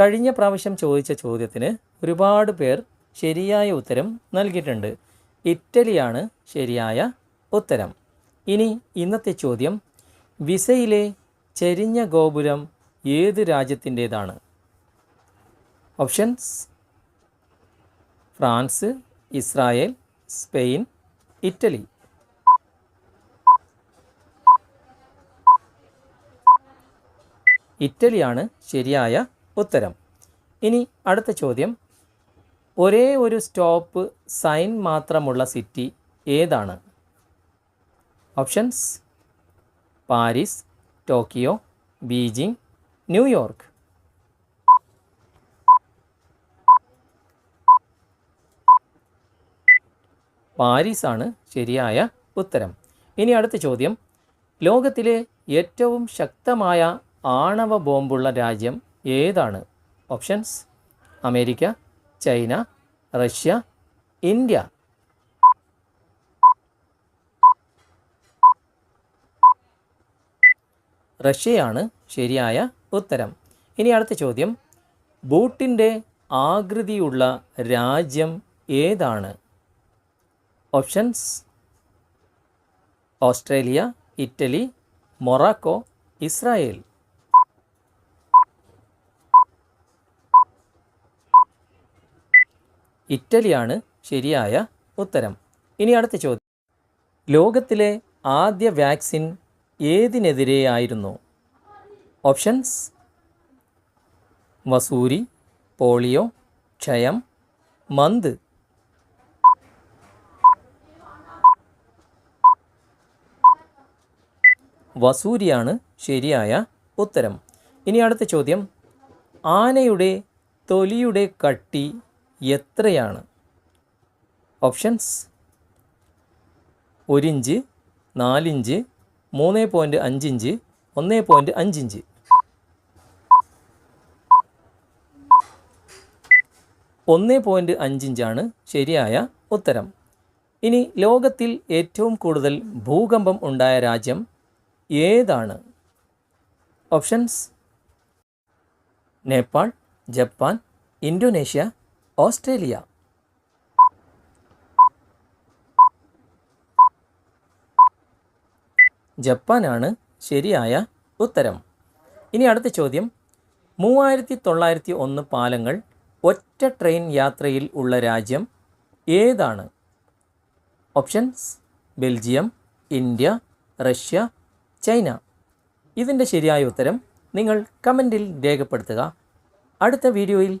കഴിഞ്ഞ പ്രാവശ്യം ചോദിച്ച ചോദ്യത്തിന് ഒരുപാട് പേർ ശരിയായ ഉത്തരം നൽകിയിട്ടുണ്ട്. ഇറ്റലിയാണ് ശരിയായ ഉത്തരം. ഇനി ഇന്നത്തെ ചോദ്യം. വിസയിലെ ചെരിഞ്ഞ ഗോപുരം ഏത് രാജ്യത്തിന്റേതാണ്? Options France Israel Spain Italy. ഇറ്റലിയാണ് ശരിയായ ഉത്തരം. ഇനി അടുത്ത ചോദ്യം. ഒരേ ഒരു സ്റ്റോപ്പ് സൈൻ മാത്രമുള്ള സിറ്റി ഏതാണ്? Options. Paris Tokyo Beijing New York. പാരീസാണ് ശരിയായ ഉത്തരം. ഇനി അടുത്ത ചോദ്യം. ലോകത്തിലെ ഏറ്റവും ശക്തമായ ആണവ ബോംബുള്ള രാജ്യം ഏതാണ്? Options. America China Russia India. റഷ്യയാണ് ശരിയായ ഉത്തരം. ഇനി അടുത്ത ചോദ്യം. ബൂട്ടിന്റെ ആകൃതിയുള്ള രാജ്യം ഏതാണ്? Options. Australia Italy Morocco Israel. ഇറ്റലിയാണ് ശരിയായ ഉത്തരം. ഇനി അടുത്ത ചോദ്യം. ലോകത്തിലെ ആദ്യ വാക്സിൻ ഏതിനെതിരെയായിരുന്നു? ഓപ്ഷൻസ്. വസൂരി പോളിയോ ക്ഷയം മന്ത്. വസൂരിയാണ് ശരിയായ ഉത്തരം. ഇനി അടുത്ത ചോദ്യം. ആനയുടെ തൊലിയുടെ കട്ടി എത്രയാണ്? ഓപ്ഷൻസ് ഒരിഞ്ച് നാലിഞ്ച് മൂന്ന് പോയിന്റ് അഞ്ചിഞ്ച് ഒന്ന് പോയിന്റ് അഞ്ചിഞ്ച്. ഒന്ന് പോയിന്റ് അഞ്ചിഞ്ചാണ് ശരിയായ ഉത്തരം. ഇനി ലോകത്തിൽ ഏറ്റവും കൂടുതൽ ഭൂകമ്പം ഉണ്ടായ രാജ്യം ഏതാണ്? Options Nepal Japan Indonesia Australia. ജപ്പാനാണ് ശരിയായ ഉത്തരം. ഇനി അടുത്ത ചോദ്യം. മൂവായിരത്തി തൊള്ളായിരത്തി ഒന്ന് പാലങ്ങൾ ഒറ്റ ട്രെയിൻ യാത്രയിൽ ഉള്ള രാജ്യം ഏതാണ്? Options Belgium India Russia China. ഇതിന്റെ ശരിയായ ഉത്തരം നിങ്ങൾ കമന്റിൽ രേഖപ്പെടുത്തുക. അടുത്ത വീഡിയോയിൽ